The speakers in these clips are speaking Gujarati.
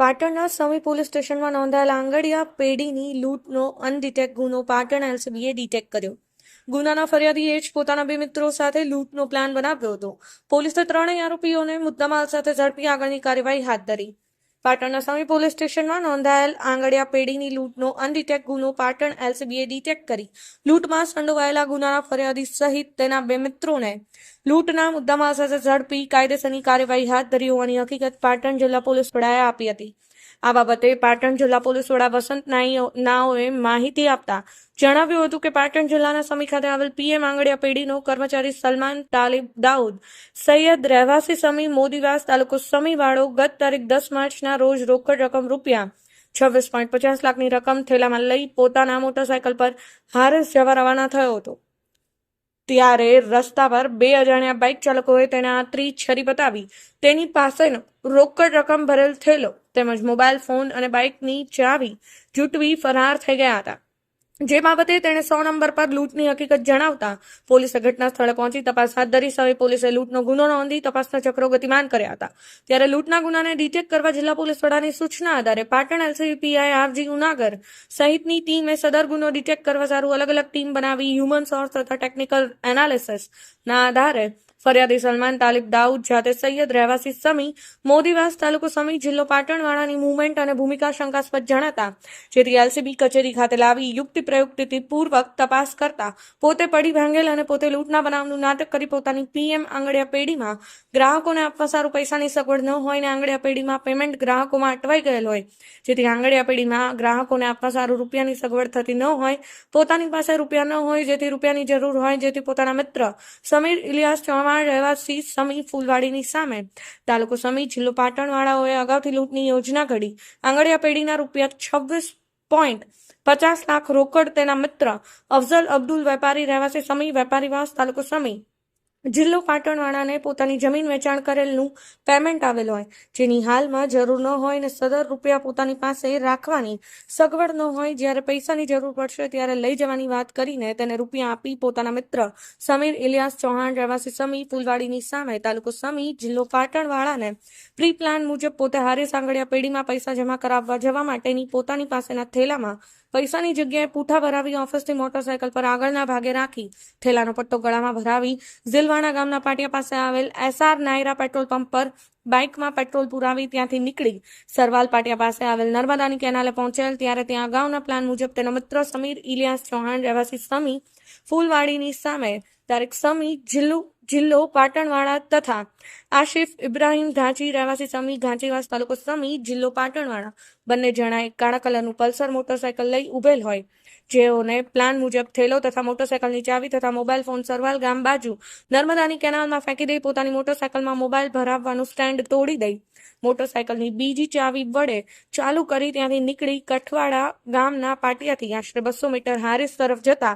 પાટણના સમી પોલીસ સ્ટેશનમાં નોંધાયેલ આંગડિયા પેઢીની લૂંટનો અનડિટેક ગુનો પાટણ એલસીબીએ ડિટેક્ટ કર્યો. ગુનાના ફરિયાદીએ જ પોતાના બે મિત્રો સાથે લૂંટનો પ્લાન બનાવ્યો હતો. પોલીસે ત્રણેય આરોપીઓને મુદ્દામાલ સાથે ઝડપી આગળની કાર્યવાહી હાથ ધરી. પાટણના સમી પોલીસ સ્ટેશનમાં નોંધાયેલ આંગડિયા પેઢીની લૂંટનો અનડિટેક ગુનો પાટણ એલસીબીએ ડિટેક્ટ કરી. લૂંટમાં સંડોવાયેલા ગુનાના ફરિયાદી સહિત તેના બે મિત્રોને લૂંટના મુદ્દામાં સાથે ઝડપી કાયદેસરની કાર્યવાહી હાથ ધરી હોવાની હકીકત પાટણ જિલ્લા પોલીસ વડાએ આપી હતી. આ બાબતે પાટણ જિલ્લા પોલીસ વડા વસંત નાઓએ માહિતી આપતા જણાવ્યું હતું કે પાટણ જિલ્લાના સમી ખાતે આવેલ પીએમ આંગડિયા પેઢીનો કર્મચારી સલમાન તાલિબ દાઉદ સૈયદ રહેવાસી સમી મોદીવાસ તાલુકો સમીવાળો ગત તારીખ દસ માર્ચના રોજ રોકડ રકમ રૂપિયા છવ્વીસ પોઈન્ટ પચાસ લાખની રકમ થેલામાં લઈ પોતાના મોટરસાયકલ પર હારેસ જવા રવાના થયો હતો. ત્યારે રસ્તા પર બે અજાણ્યા બાઇક ચાલકોએ તેને આ છરી બતાવી તેની પાસેનો રોકડ રકમ ભરેલ થેલો તેમજ મોબાઈલ ફોન અને બાઇકની ચાવી જૂટવી ફરાર થઈ ગયા હતા. જે બાબતે તેણે સો નંબર પર લૂંટની હકીકત જણાવતા પોલીસે ઘટના સ્થળે પહોંચી તપાસ હાથ ધરી સવે પોલીસે લૂંટનો ગુનો નોંધી તપાસના ચક્રો ગતિમાન કર્યા હતા. ત્યારે લૂંટના ગુનાને ડિટેક્ટ કરવા જિલ્લા પોલીસ વડાની સૂચના આધારે Patan LCB PI R G Unagar સહિતની ટીમે સદર ગુનો ડિટેક્ટ કરવા સારું અલગ અલગ ટીમ બનાવી હ્યુમન સોર્સ તથા ટેકનિકલ એનાલિસિસના આધારે ફરિયાદી સલમાન તાલિબ દાઉદ જાતે સૈયદ રહેવાસી સમી, મોદીવાસ તાલુકો સમી, જિલ્લો પાટણવાળાની મુવમેન્ટ અને ભૂમિકા શંકાસ્પદ જણાતા, જેથી એલસીબી કચેરી ખાતે લાવી યુક્તિ પ્રયુક્તિથી પૂર્વક તપાસ કરતા, પોતે પડી ભાંગેલ અને પોતે લૂંટના બનાવનું નાટક કરી પોતાની પીએમ આંગડિયા પેઢીમાં ગ્રાહકોને આપવા સારું પૈસાની સગવડ ન હોય ને આંગડિયા પેઢીમાં પેમેન્ટ ગ્રાહકોમાં અટવાઈ ગયેલ હોય. જેથી આંગડિયા પેઢીમાં ગ્રાહકોને આપવા સારું રૂપિયાની સગવડ થતી ન હોય, પોતાની પાસે રૂપિયા ન હોય, જેથી રૂપિયાની જરૂર હોય, જેથી પોતાના મિત્ર સમીર ઇલિયાસ ચૌહાણ રહેવાસી સમી ફૂલવાડીની સામે તાલુકો સમી જિલ્લો પાટણવાળાઓએ અગાઉથી લૂંટની યોજના ઘડી. આંગડિયા પેઢીના રૂપિયા છવ્વીસ પોઈન્ટ પચાસ લાખ રોકડ તેના મિત્ર અફઝલ અબ્દુલ વેપારી રહેવાસી સમી વેપારીવાસ તાલુકો સમી જિલ્લો પાટણવાળાને પોતાની જમીન વેચાણ કરેલનું પેમેન્ટ આવેલ હોય, જેની હાલમાં જરૂર ન હોય ને સદર રૂપિયા પોતાની પાસે રાખવાની સગવડ ન હોય, જ્યારે પૈસાની જરૂર પડશે ત્યારે લઈ જવાની વાત કરીને તેને રૂપિયા આપી પોતાના મિત્ર સમીર ઇલિયાસ ચૌહાણ, રહેવાસી સમી ફૂલવાડીની સામે તાલુકો સમી જિલ્લો પાટણવાળાને પ્રી પ્લાન મુજબ પોતે હારે સાંગળિયા પેઢીમાં પૈસા જમા કરાવવા જવા માટેની પોતાની પાસેના થેલામાં પૈસાની જગ્યાએ પૂઠા ભરાવી ઓફિસથી મોટરસાયકલ પર આગળના ભાગે રાખી થેલાનો પટ્ટો ગળામાં ભરાવી ઝીલવાણા ગામના પાટિયા પાસે આવેલ એસઆર નાયરા પેટ્રોલ પંપ પર બાઇકમાં પેટ્રોલ પુરાવી ત્યાંથી નીકળી સરવાલ પાટિયા પાસે આવેલ નર્મદાની કેનાલે પહોંચેલ ત્યારે ત્યાં અગાઉના પ્લાન મુજબ તેનો મિત્ર સમીર ઇલિયાસ ચૌહાણ, રહેવાસી સમી ફૂલવાડીની સામે તારીખ સમી જિલ્લો જિલ્લો પાટણવાળા તથા આશિફ ઇબ્રાહીમ ઘાંચી રહેવાસી સમી ઘાંચીવાસ તાલુકો સમી જિલ્લો પાટણવાળા બંને જણાએ કાળા કલરનું પલ્સર મોટરસાયકલ લઈ ઉભેલ હોય. જેઓને પ્લાન મુજબ થેલો તથા મોટરસાયકલની ચાવી તથા મોબાઈલ ફોન સરવાલ ગામ બાજુ નર્મદાની કેનાલમાં ફેંકી દઈ પોતાની મોટરસાયકલમાં મોબાઈલ ભરાવવાનું સ્ટેન્ડ તોડી દઈ. મોટરસાયકલની બીજી ચાવી વડે ચાલુ કરી ત્યાંથી નીકળી કઠવાડા ગામના પાટિયાથી આશરે બસો મીટર હારીસ તરફ જતા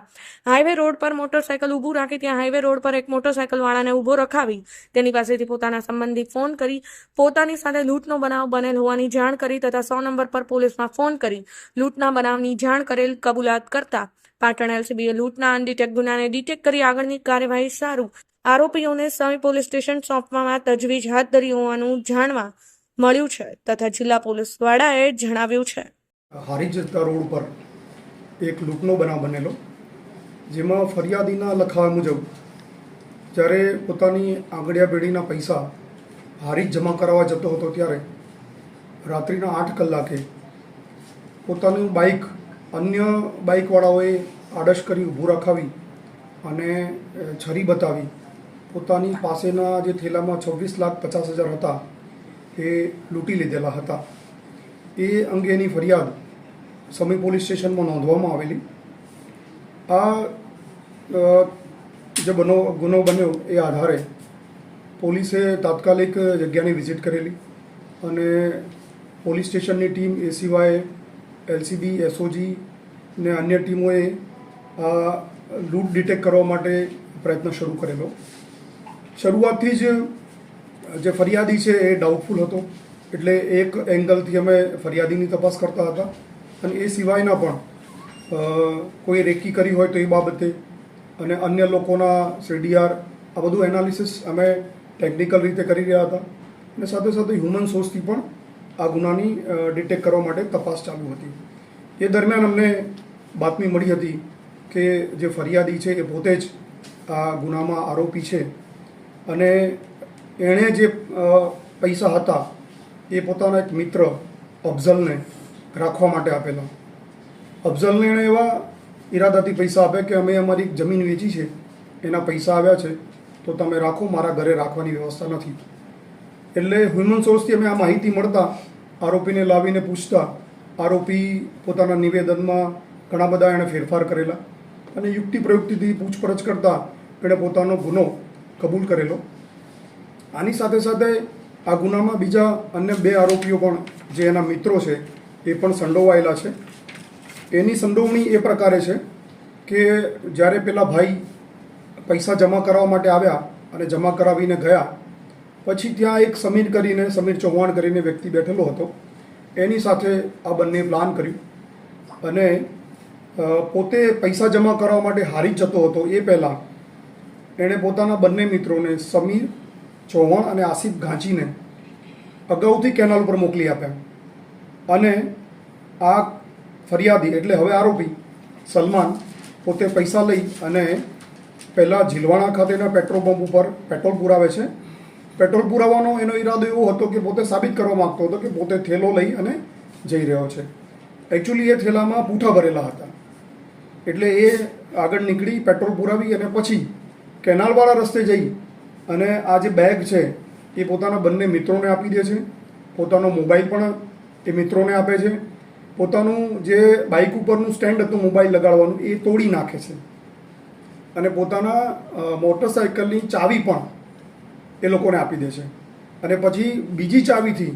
હાઈવે રોડ પર મોટરસાયકલ ઊભું રાખી ત્યાં હાઈવે રોડ પર એક મોટરસાયકલ વાળાને ઊભો રખાવી. તેની પાસેથી પોતાના સંબંધી ફોન કરી પોતાની સાથે લૂંટનો બનાવ બનેલ હોવાની જાણ કરી તથા સો નંબર પર પોલીસમાં ફોન કરી લૂંટના બનાવની જાણ કરેલ કબૂલાત કરતા પાટણ એલસીબીએ લૂંટના અનડિટેક ગુનાને ડિટેક કરી આગળની કાર્યવાહી સારું. આરોપીઓને સમી પોલીસ સ્ટેશન સોંપવામાં તજવીજ હાથ ધરી હોવાનું જાણવા મળ્યું છે તથા જિલ્લા પોલીસ વડાએ જણાવ્યું છે. હારીજતા રોડ પર એક લૂંટનો બનાવ બનેલો, જેમાં ફરિયાદીના લખાવા મુજબ જ્યારે પોતાની આંગળિયા પેઢીના પૈસા હારી જમા કરાવવા જતો હતો ત્યારે રાત્રિના આઠ કલાકે પોતાનું બાઇક અન્ય બાઇકવાળાઓએ આડશ કરી ઊભું રખાવી અને છરી બતાવી. પોતાની પાસેના જે થેલામાં છવ્વીસ લાખ પચાસ હજાર હતા, એ લૂંટી લીધેલા હતા. એ અંગેની ફરિયાદ સમી પોલીસ સ્ટેશનમાં નોંધવામાં આવેલી. આ જે બનો, ગુનો બન્યો એ આધારે પોલીસે તાત્કાલિક જગ્યાની વિઝિટ કરેલી અને પોલીસ સ્ટેશનની ટીમ એ સિવાય એલસીબી, એસઓજી ને અન્ય ટીમોએ આ લૂંટ ડિટેક્ટ કરવા માટે પ્રયત્ન શરૂ કરેલો. શરૂઆતથી જ જે ફરિયાદી છે એ ડાઉટફુલ હતો. એટલે એક એંગલથી અમે ફરિયાદીની તપાસ કરતા હતા. અને એ સિવાયના પણ કોઈ રેકી કરી હોય તો એ બાબતે અને અન્ય લોકોના સીડીઆર આ બધું એનાલિસિસ અમે ટેકનિકલ રીતે કરી રહ્યા હતા. અને સાથે સાથે હ્યુમન સોર્સથી પણ આ ગુનાની ડિટેક્ટ કરવા માટે તપાસ ચાલુ હતી. એ દરમિયાન અમને બાતમી મળી હતી કે જે ફરિયાદી છે એ પોતે જ આ ગુનામાં આરોપી છે અને એણે જે પૈસા હતા એ પોતાના એક મિત્ર અફઝલને રાખવા માટે આપેલા. અફઝલને એણે એવા ઈરાદાથી પૈસા આપ્યા કે અમે અમારી જમીન વેચી છે, એના પૈસા આવ્યા છે, તો તમે રાખો, મારા ઘરે રાખવાની વ્યવસ્થા નથી. એટલે હ્યુમન સોર્સથી અમે આ માહિતી મળતા આરોપીને લાવીને પૂછતા આરોપી પોતાના નિવેદનમાં ઘણા બધા એણે ફેરફાર કરેલા અને યુક્તિ પ્રયુક્તિથી પૂછપરછ કરતા એણે પોતાનો ગુનો કબૂલ કરેલો. આની સાથે સાથે આ ગુનામાં બીજા અન્ય બે આરોપીઓ પણ જે એના મિત્રો છે એ પણ સંડોવાયેલા છે. એની સંડોવણી એ પ્રકારે છે કે જ્યારે પેલા ભાઈ પૈસા જમા કરાવવા માટે આવ્યા અને જમા કરાવીને ગયા પછી ત્યાં એક સમીર કરીને, સમીર ચૌહાણ કરીને વ્યક્તિ બેઠેલો હતો. એની સાથે આ બંને પ્લાન કર્યું. અને પોતે પૈસા જમા કરાવવા માટે હારી જતો હતો એ પહેલાં. એણે પોતાના બંને મિત્રોને સમીર, ચૌહાણ અને આસિફ ઘાંચીને અગાઉથી કેનાલ ઉપર મોકલી આપ્યા. અને આ ફરિયાદી, એટલે હવે આરોપી, સલમાન, પોતે પૈસા લઈ અને પહેલાં ઝીલવાણા ખાતેના પેટ્રોલ પંપ ઉપર પેટ્રોલ પુરાવે છે. પેટ્રોલ પુરાવાનો એનો ઈરાદો એવો હતો કે પોતે સાબિત કરવા માગતો હતો કે પોતે થેલો લઈ અને જઈ રહ્યો છે. એકચ્યુઅલી એ થેલામાં પૂઠા ભરેલા હતા. એટલે એ આગળ નીકળી, પેટ્રોલ પુરાવી અને પછી કેનાલવાળા રસ્તે જઈ અને આ જે બેગ છે, એ પોતાના બંને મિત્રોને આપી દે છે. પોતાનો મોબાઈલ પણ એ મિત્રોને આપે છે. પોતાનું જે બાઇક ઉપરનું સ્ટેન્ડ હતું મોબાઈલ લગાડવાનું, એ તોડી નાખે છે. અને પોતાના મોટરસાઇકલની ચાવી પણ એ લોકોને આપી દે છે. અને પછી બીજી ચાવીથી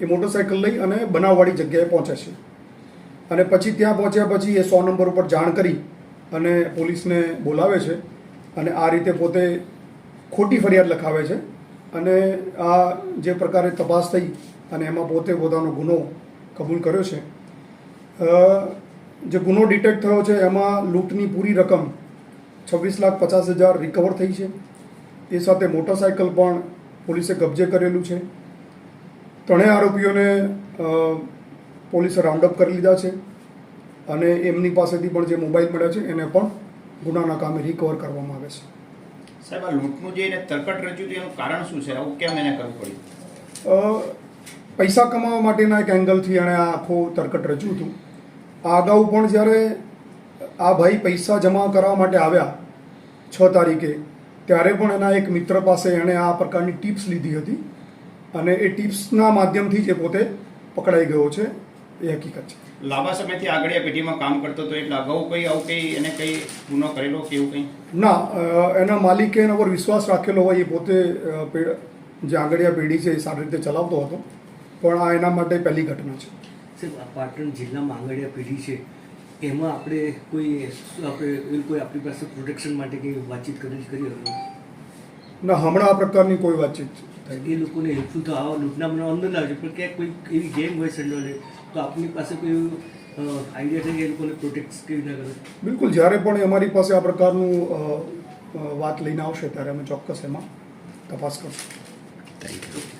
એ મોટરસાઇકલ લઈ અને બનાવવાળી જગ્યાએ પહોંચે છે. અને પછી ત્યાં પહોંચ્યા પછી એ સો નંબર ઉપર જાણ કરી અને પોલીસને બોલાવે છે અને આ રીતે પોતે ખોટી ફરિયાદ લખાવે છે. અને આ જે પ્રકારે તપાસ થઈ અને એમાં પોતે પોતાનો ગુનો કબૂલ કર્યો છે. જે ગુનો ડિટેક્ટ થયો છે, એમાં લૂંટની પૂરી રકમ છવ્વીસ લાખ પચાસ હજાર રિકવર થઈ છે. એ સાથે મોટરસાયકલ પણ પોલીસે કબજે કરેલું છે. ત્રણેય આરોપીઓને પોલીસે રાઉન્ડ અપ કરી લીધા છે અને એમની પાસેથી પણ જે મોબાઈલ મળ્યા છે એને પણ ગુનાના કામે રિકવર કરવામાં આવે છે. સાહેબ આ લૂંટનું જે એને તરકટ રચ્યું એનું કારણ શું છે? આવું કેમ એને કરવું પડ્યું? પૈસા કમાવા માટેના એક એંગલથી એણે આ આખું તરકટ રચ્યું હતું. આ અગાઉ પણ જ્યારે આ ભાઈ પૈસા જમા કરવા માટે આવ્યા છ તારીખે ત્યારે પણ એના એક મિત્ર પાસે એણે આ પ્રકારની ટિપ્સ લીધી હતી અને એ ટિપ્સના માધ્યમથી જે પોતે પકડાઈ ગયો છે. એ હકીકત છે. લાંબા સમયથી આગળિયા પેઢીમાં કામ કરતો હતો એટલે અગાઉ કઈ આવું કઈ એને કઈ ગુનો કરેલો કે એવું કંઈ? ના એના માલિકે એના પર વિશ્વાસ રાખેલો હોય એ પોતે જે આંગળીયા પેઢી છે એ સારી રીતે ચલાવતો હતો. પણ આ એના માટે પહેલી ઘટના છે. પાટણ જિલ્લામાં આંગળીયા પેઢી છે. એમાં આપણે કોઈ આપણે કોઈ આપણી પાસે પ્રોટેક્શન માટે કંઈ વાતચીત કરી કરી હતી? ના હમણાં આ પ્રકારની કોઈ વાતચીત થઈ એ લોકોને હેલ્પફુલ તો આવા લૂંટના મને અંદર લાગે છે પણ ક્યાંક કોઈ એવી ગેમ હોય સંડોલે તો આપની પાસે કોઈ આઈડિયા થઈ કે એ લોકોને પ્રોટેક્ટ કેવી ના કરે? બિલકુલ જ્યારે પણ અમારી પાસે આ પ્રકારનું વાત લઈને આવશે ત્યારે અમે ચોક્કસ એમાં તપાસ કરશું. Thank you